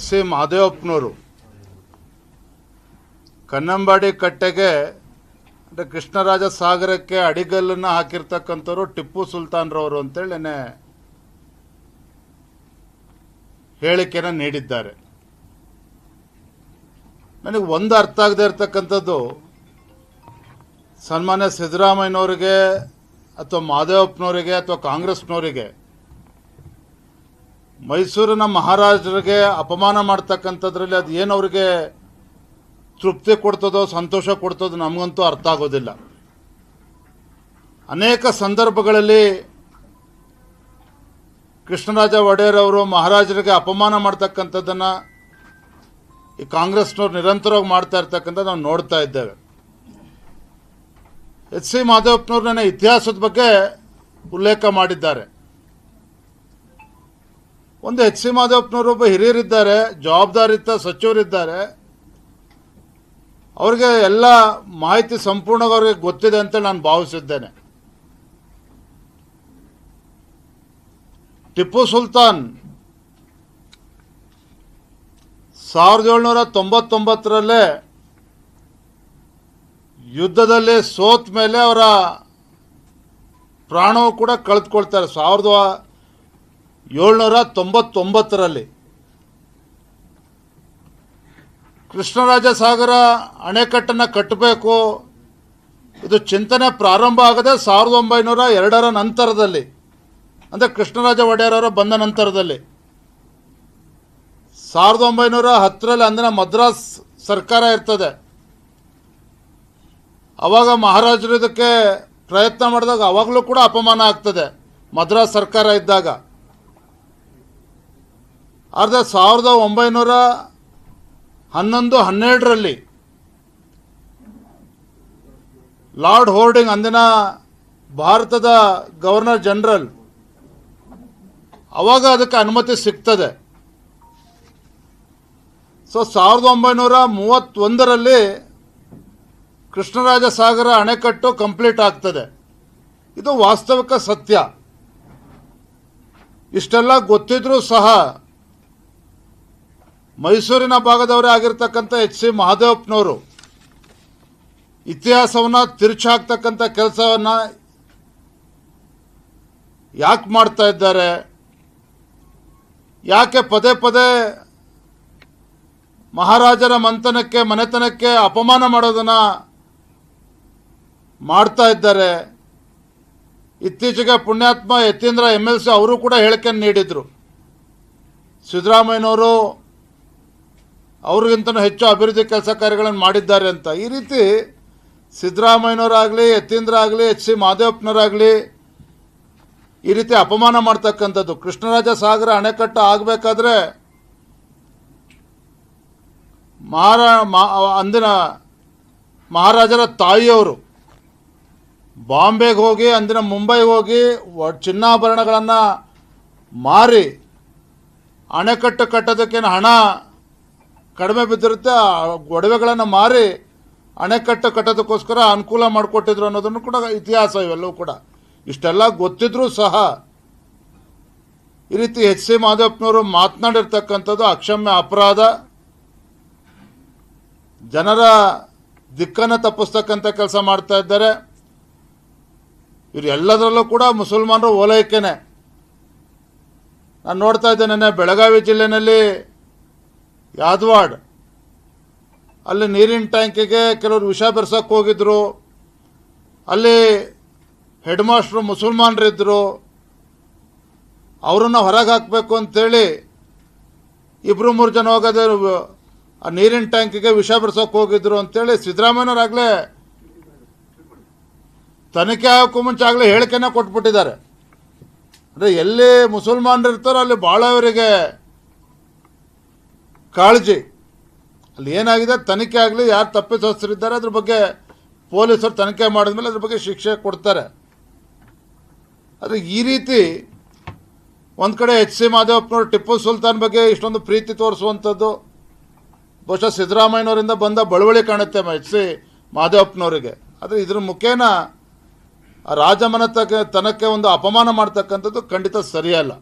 H C ಮಹದೇವಪ್ಪನವರು ಕನ್ನಂಬಾಡಿ ಕಟ್ಟೆಗೆ ಅಂದರೆ ಕೃಷ್ಣರಾಜ ಸಾಗರಕ್ಕೆ ಅಡಿಗಲ್ಲನ್ನು ಹಾಕಿರ್ತಕ್ಕಂಥವ್ರು ಟಿಪ್ಪು ಸುಲ್ತಾನ್ರವರು ಅಂತೇಳಿ ಹೇಳಿಕೆನ ನೀಡಿದ್ದಾರೆ. ನನಗೆ ಒಂದು ಅರ್ಥ ಆಗದೆ ಇರತಕ್ಕಂಥದ್ದು, ಸನ್ಮಾನ್ಯ ಸಿದ್ದರಾಮಯ್ಯನವರಿಗೆ ಅಥವಾ ಮಾದೇವಪ್ಪನವರಿಗೆ ಅಥವಾ ಕಾಂಗ್ರೆಸ್ನವರಿಗೆ ಮೈಸೂರಿನ ಮಹಾರಾಜರಿಗೆ ಅಪಮಾನ ಮಾಡ್ತಕ್ಕಂಥದ್ರಲ್ಲಿ ಅದು ಏನು ಅವರಿಗೆ ತೃಪ್ತಿ ಕೊಡ್ತದೋ, ಸಂತೋಷ ಕೊಡ್ತದೋ ನಮಗಂತೂ ಅರ್ಥ ಆಗೋದಿಲ್ಲ. ಅನೇಕ ಸಂದರ್ಭಗಳಲ್ಲಿ ಕೃಷ್ಣರಾಜ ಒಡೆಯರ್ ಅವರು ಮಹಾರಾಜರಿಗೆ ಅಪಮಾನ ಮಾಡ್ತಕ್ಕಂಥದ್ದನ್ನು ಈ ಕಾಂಗ್ರೆಸ್ನವ್ರು ನಿರಂತರವಾಗಿ ಮಾಡ್ತಾ ಇರ್ತಕ್ಕಂಥ ನಾವು ನೋಡ್ತಾ ಇದ್ದೇವೆ. ಎಚ್ ಸಿ ಮಾಧವಪ್ಪನವ್ರು ನನ್ನ ಇತಿಹಾಸದ ಬಗ್ಗೆ ಉಲ್ಲೇಖ ಮಾಡಿದ್ದಾರೆ. ಒಂದು ಎಚ್ ಸಿ ಮಾಧವಪ್ಪನವರೊಬ್ಬ ಹಿರಿಯರಿದ್ದಾರೆ ಜವಾಬ್ದಾರಿತ ಸಚಿವರಿದ್ದಾರೆ. ಅವರಿಗೆ ಎಲ್ಲ ಮಾಹಿತಿ ಸಂಪೂರ್ಣವಾಗಿ ಅವ್ರಿಗೆ ಗೊತ್ತಿದೆ ಅಂತ ನಾನು ಭಾವಿಸಿದ್ದೇನೆ. ಟಿಪ್ಪು ಸುಲ್ತಾನ್ ಸಾವಿರದ ಏಳ್ನೂರ ತೊಂಬತ್ತೊಂಬತ್ತರಲ್ಲೇ ಯುದ್ಧದಲ್ಲಿ ಸೋತ ಮೇಲೆ ಅವರ ಪ್ರಾಣವು ಕೂಡ ಕಳೆದುಕೊಳ್ತಾರೆ. ಸಾವಿರದ ಏಳ್ನೂರ ತೊಂಬತ್ತೊಂಬತ್ತರಲ್ಲಿ ಕೃಷ್ಣರಾಜ ಸಾಗರ ಅಣೆಕಟ್ಟನ್ನು ಕಟ್ಟಬೇಕು. ಇದು ಚಿಂತನೆ ಪ್ರಾರಂಭ ಆಗದೆ ಸಾವಿರದ ಒಂಬೈನೂರ ಎರಡರ ನಂತರದಲ್ಲಿ, ಅಂದರೆ ಕೃಷ್ಣರಾಜ ಒಡೆಯರವರ ಬಂದ ನಂತರದಲ್ಲಿ, ಸಾವಿರದ ಒಂಬೈನೂರ ಹತ್ತರಲ್ಲಿ ಅಂದಿನ ಮದ್ರಾಸ್ ಸರ್ಕಾರ ಇರ್ತದೆ. ಅವಾಗ ಮಹಾರಾಜರು ಇದಕ್ಕೆ ಪ್ರಯತ್ನ ಮಾಡಿದಾಗ ಅವಾಗಲೂ ಕೂಡ ಅಪಮಾನ ಆಗ್ತದೆ ಮದ್ರಾಸ್ ಸರ್ಕಾರ ಇದ್ದಾಗ. ಆದರೆ ಸಾವಿರದ ಒಂಬೈನೂರ ಹನ್ನೊಂದು, ಹನ್ನೆರಡರಲ್ಲಿ ಲಾರ್ಡ್ ಹೋರ್ಡಿಂಗ್ ಅಂದಿನ ಭಾರತದ ಗವರ್ನರ್ ಜನರಲ್. ಅವಾಗ ಅದಕ್ಕೆ ಅನುಮತಿ ಸಿಗ್ತದೆ. ಸೊ, ಸಾವಿರದ ಒಂಬೈನೂರ ಮೂವತ್ತೊಂದರಲ್ಲಿ ಕೃಷ್ಣರಾಜ ಸಾಗರ ಅಣೆಕಟ್ಟು ಕಂಪ್ಲೀಟ್ ಆಗ್ತದೆ. ಇದು ವಾಸ್ತವಿಕ ಸತ್ಯ. ಇಷ್ಟೆಲ್ಲ ಗೊತ್ತಿದ್ರೂ ಸಹ ಮೈಸೂರಿನ ಭಾಗದವರೇ ಆಗಿರ್ತಕ್ಕಂಥ ಎಚ್ ಸಿ ಮಹಾದೇವಪ್ಪನವರು ಇತಿಹಾಸವನ್ನು ತಿರುಚಾಕ್ತಕ್ಕಂಥ ಕೆಲಸವನ್ನು ಯಾಕೆ ಮಾಡ್ತಾ ಇದ್ದಾರೆ? ಯಾಕೆ ಪದೇ ಪದೇ ಮಹಾರಾಜರ ಮಂತನಕ್ಕೆ, ಮನೆತನಕ್ಕೆ ಅಪಮಾನ ಮಾಡೋದನ್ನು ಮಾಡ್ತಾ ಇದ್ದಾರೆ? ಇತ್ತೀಚೆಗೆ ಪುಣ್ಯಾತ್ಮ ಯತೀಂದ್ರ ಎಂ ಎಲ್ ಸಿ ಅವರು ಕೂಡ ಹೇಳಿಕೆ ನೀಡಿದರು. ಸಿದ್ದರಾಮಯ್ಯನವರು ಅವ್ರಿಗಿಂತನೂ ಹೆಚ್ಚು ಅಭಿವೃದ್ಧಿ ಕೆಲಸ ಕಾರ್ಯಗಳನ್ನು ಮಾಡಿದ್ದಾರೆ ಅಂತ. ಈ ರೀತಿ ಸಿದ್ದರಾಮಯ್ಯನವರಾಗಲಿ ಯತೀಂದ್ರ ಆಗಲಿ ಎಚ್ ಸಿ ಮಾದೇವಪ್ಪನವರಾಗಲಿ ಈ ರೀತಿ ಅಪಮಾನ ಮಾಡ್ತಕ್ಕಂಥದ್ದು. ಕೃಷ್ಣರಾಜ ಸಾಗರ ಅಣೆಕಟ್ಟು ಆಗಬೇಕಾದ್ರೆ ಮಹಾರಾ ಅಂದಿನ ಮಹಾರಾಜರ ತಾಯಿಯವರು ಬಾಂಬೆಗೆ ಹೋಗಿ, ಅಂದಿನ ಮುಂಬೈಗೆ ಹೋಗಿ ಚಿನ್ನಾಭರಣಗಳನ್ನು ಮಾರಿ ಅಣೆಕಟ್ಟು ಕಟ್ಟೋದಕ್ಕೇನು ಹಣ ಕಡಿಮೆ ಬಿದ್ದಿರುತ್ತೆ, ಆ ಒಡವೆಗಳನ್ನು ಮಾರಿ ಅಣೆಕಟ್ಟು ಕಟ್ಟೋದಕ್ಕೋಸ್ಕರ ಅನುಕೂಲ ಮಾಡಿಕೊಟ್ಟಿದ್ರು ಅನ್ನೋದನ್ನು ಕೂಡ ಇತಿಹಾಸ ಇವೆಲ್ಲವೂ ಕೂಡ. ಇಷ್ಟೆಲ್ಲ ಗೊತ್ತಿದ್ರೂ ಸಹ ಈ ರೀತಿ ಎಚ್ ಸಿ ಮಾಧವಪ್ಪನವರು ಮಾತನಾಡಿರ್ತಕ್ಕಂಥದ್ದು ಅಕ್ಷಮ್ಯ ಅಪರಾಧ. ಜನರ ದಿಕ್ಕನ್ನು ತಪ್ಪಿಸ್ತಕ್ಕಂಥ ಕೆಲಸ ಮಾಡ್ತಾ ಇದ್ದಾರೆ. ಇವರು ಎಲ್ಲದರಲ್ಲೂ ಕೂಡ ಮುಸಲ್ಮಾನರು ಓಲೈಕೆನೆ. ನಾನು ನೋಡ್ತಾ ಇದ್ದೆ ನೆನ್ನೆ ಬೆಳಗಾವಿ ಜಿಲ್ಲೆನಲ್ಲಿ ಯಾದವಾಡ್. ಅಲ್ಲಿ ನೀರಿನ ಟ್ಯಾಂಕಿಗೆ ಕೆಲವರು ವಿಷ ಬೆರೆಸೋಕ್ಕೆ ಹೋಗಿದ್ರು. ಅಲ್ಲಿ ಹೆಡ್ ಮಾಸ್ಟ್ರು ಮುಸಲ್ಮಾನರಿದ್ದರು ಅವರನ್ನು ಹೊರಗೆ ಹಾಕಬೇಕು ಅಂತೇಳಿ ಇಬ್ಬರು ಮೂರು ಜನ ಹೋಗೋದೇ ಆ ನೀರಿನ ಟ್ಯಾಂಕಿಗೆ ವಿಷ ಬೆರೆಸೋಕೆ ಹೋಗಿದ್ರು ಅಂತೇಳಿ ಸಿದ್ದರಾಮಯ್ಯನವರಾಗಲೇ ತನಿಖೆ ಆಗೋಕ್ಕೂ ಮುಂಚೆ ಆಗಲೇ ಹೇಳಿಕೆನ ಕೊಟ್ಬಿಟ್ಟಿದ್ದಾರೆ. ಅಂದರೆ ಎಲ್ಲಿ ಮುಸಲ್ಮಾನರು ಇರ್ತಾರೋ ಅಲ್ಲಿ ಭಾಳ ಅವರಿಗೆ ಕಾಳಜಿ. ಅಲ್ಲಿ ಏನಾಗಿದೆ? ತನಿಖೆ ಆಗಲಿ, ಯಾರು ತಪ್ಪಿತಸ್ಥರಿದ್ದಾರೆ, ಅದ್ರ ಬಗ್ಗೆ ಪೊಲೀಸರು ತನಿಖೆ ಮಾಡಿದ್ಮೇಲೆ ಅದ್ರ ಬಗ್ಗೆ ಶಿಕ್ಷೆ ಕೊಡ್ತಾರೆ. ಆದರೆ ಈ ರೀತಿ ಒಂದು ಕಡೆ ಎಚ್ ಸಿ ಮಾದೇವಪ್ಪನವರು ಟಿಪ್ಪು ಸುಲ್ತಾನ್ ಬಗ್ಗೆ ಇಷ್ಟೊಂದು ಪ್ರೀತಿ ತೋರಿಸುವಂಥದ್ದು, ಬಹುಶಃ ಸಿದ್ದರಾಮಯ್ಯನವರಿಂದ ಬಂದ ಬಳುವಳಿ ಕಾಣುತ್ತೆ ಎಚ್ ಸಿ ಮಾದೇವಪ್ಪನವರಿಗೆ. ಆದರೆ ಇದ್ರ ಮುಖೇನ ಆ ರಾಜಮನೆತಕ್ಕೆ ತನಕ್ಕೆ ಒಂದು ಅಪಮಾನ ಮಾಡ್ತಕ್ಕಂಥದ್ದು ಖಂಡಿತ ಸರಿಯಲ್ಲ.